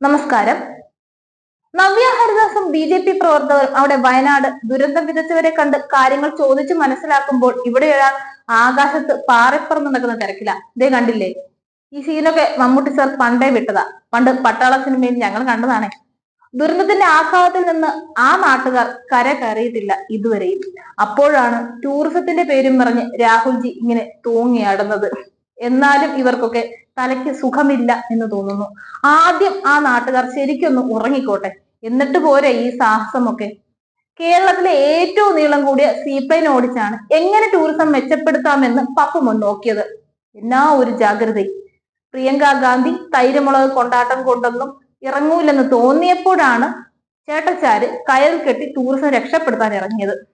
നമസ്കാരം. നവ്യ ഹരിദാസും B J P പ്രവർത്തകരും അവിടെ വയനാട് ദുരന്ത വിതച്ചവരെ കണ്ട് കാര്യങ്ങൾ ചോദിച്ചു മനസ്സിലാക്കുമ്പോൾ ഇവിടെ ഒരാൾ ആകാശത്ത് പാറിപ്പറന്ന് നടക്കുന്ന തിരക്കില. ഇതേ കണ്ടില്ലേ? ഈ സീനൊക്കെ മമ്മൂട്ടി സാർ പണ്ടേ വിട്ടതാ. പണ്ട് പട്ടാള സിനിമയിൽ ഞങ്ങൾ കണ്ടതാണേ. ദുരന്തത്തിന്റെ ആഘാതത്തിൽ നിന്ന് ആ നാട്ടുകാർ കര കയറിയിട്ടില്ല ഇതുവരെയും. അപ്പോഴാണ് ടൂറിസത്തിന്റെ പേരും പറഞ്ഞ് രാഹുൽജി ഇങ്ങനെ തൂങ്ങിയാടുന്നത്. എന്നാലും ഇവർക്കൊക്കെ തലയ്ക്ക് സുഖമില്ല എന്ന് തോന്നുന്നു. ആദ്യം ആ നാട്ടുകാർ ശരിക്കൊന്ന് ഉറങ്ങിക്കോട്ടെ. എന്നിട്ട് പോരെ ഈ സാഹസമൊക്കെ. കേരളത്തിലെ ഏറ്റവും നീളം കൂടിയ സീപ്ലൈൻ ഓടിച്ചാണ് എങ്ങനെ ടൂറിസം മെച്ചപ്പെടുത്താമെന്ന് പപ്പുമോൻ നോക്കിയത്. എന്നാ ഒരു ജാഗ്രത. പ്രിയങ്ക ഗാന്ധി തൈരമുളക് കൊണ്ടാട്ടം കൊണ്ടൊന്നും ഇറങ്ങൂലെന്ന് തോന്നിയപ്പോഴാണ് ചേട്ടച്ചാര് കയൽ കെട്ടി ടൂറിസം രക്ഷപ്പെടുത്താൻ ഇറങ്ങിയത്.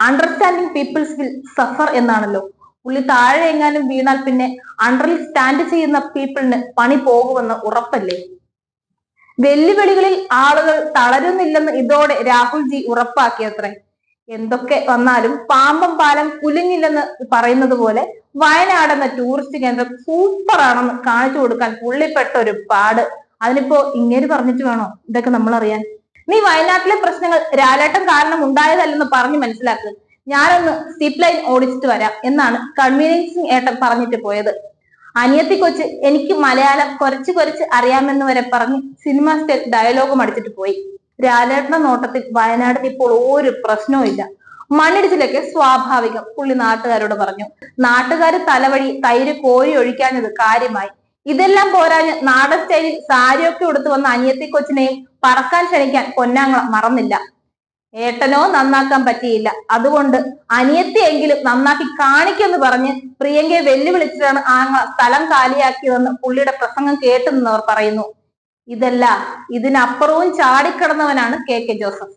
അണ്ടർസ്റ്റാൻഡിങ് പീപ്പിൾസ് വിൽ സഫർ എന്നാണല്ലോ. പുള്ളി താഴെ എങ്ങാനും വീണാൽ പിന്നെ അണ്ടറിൽ സ്റ്റാൻഡ് ചെയ്യുന്ന പീപ്പിളിന് പണി പോകുമെന്ന് ഉറപ്പല്ലേ? വെല്ലുവിളികളിൽ ആളുകൾ തളരുന്നില്ലെന്ന് ഇതോടെ രാഹുൽജി ഉറപ്പാക്കിയത്രേ. എന്തൊക്കെ വന്നാലും പാമ്പം പാലം കുലുങ്ങില്ലെന്ന് പറയുന്നത് പോലെ വയനാട് എന്ന ടൂറിസ്റ്റ് കേന്ദ്രം സൂപ്പർ ആണെന്ന് കാണിച്ചു കൊടുക്കാൻ പുള്ളിപ്പെട്ട ഒരു പാട്. അതിനിപ്പോ ഇങ്ങനെ പറഞ്ഞിട്ട് വേണോ? ഇതൊക്കെ നമ്മൾ അറിയാൻ നീ വയനാട്ടിലെ പ്രശ്നങ്ങൾ രാലേട്ടം കാരണം ഉണ്ടായതല്ലെന്ന് പറഞ്ഞു മനസ്സിലാക്കുക ഞാനൊന്ന് സിപ്പ് ലൈൻ ഓടിച്ചിട്ട് വരാം എന്നാണ് കൺവീനിയൻസിങ് ഏട്ടൻ പറഞ്ഞിട്ട് പോയത്. അനിയത്തി കൊച്ച് എനിക്ക് മലയാളം കുറച്ച് കുറച്ച് അറിയാമെന്ന് വരെ പറഞ്ഞ് സിനിമ സ്റ്റൈൽ ഡയലോഗും അടിച്ചിട്ട് പോയി. രാലേട്ടന നോട്ടത്തിൽ വയനാടിന് ഇപ്പോൾ ഒരു പ്രശ്നവും ഇല്ല. മണ്ണിടിച്ചിലൊക്കെ സ്വാഭാവികം പുള്ളി നാട്ടുകാരോട് പറഞ്ഞു. നാട്ടുകാർ തലവഴി തൈര് കോരി ഒഴിക്കാഞ്ഞത് കാര്യമായി. ഇതെല്ലാം പോരാഞ്ഞ് നാടൻ സ്റ്റൈലിൽ സാരിയൊക്കെ ഉടുത്തു വന്ന അനിയത്തി കൊച്ചിനെയും പറക്കാൻ ക്ഷണിക്കാൻ പൊന്നാങ്ങള മറന്നില്ല. ഏട്ടനോ നന്നാക്കാൻ പറ്റിയില്ല. അതുകൊണ്ട് അനിയത്തിയെങ്കിലും നന്നാക്കി കാണിക്കെന്ന് പറഞ്ഞ് പ്രിയങ്കയെ വെല്ലുവിളിച്ചിട്ടാണ് ആങ്ങള സ്ഥലം കാലിയാക്കിയതെന്ന് പുള്ളിയുടെ പ്രസംഗം കേട്ടു നിന്നവർ പറയുന്നു. ഇതല്ല ഇതിനപ്പുറവും ചാടിക്കടന്നവനാണ് കെ കെ ജോസഫ്.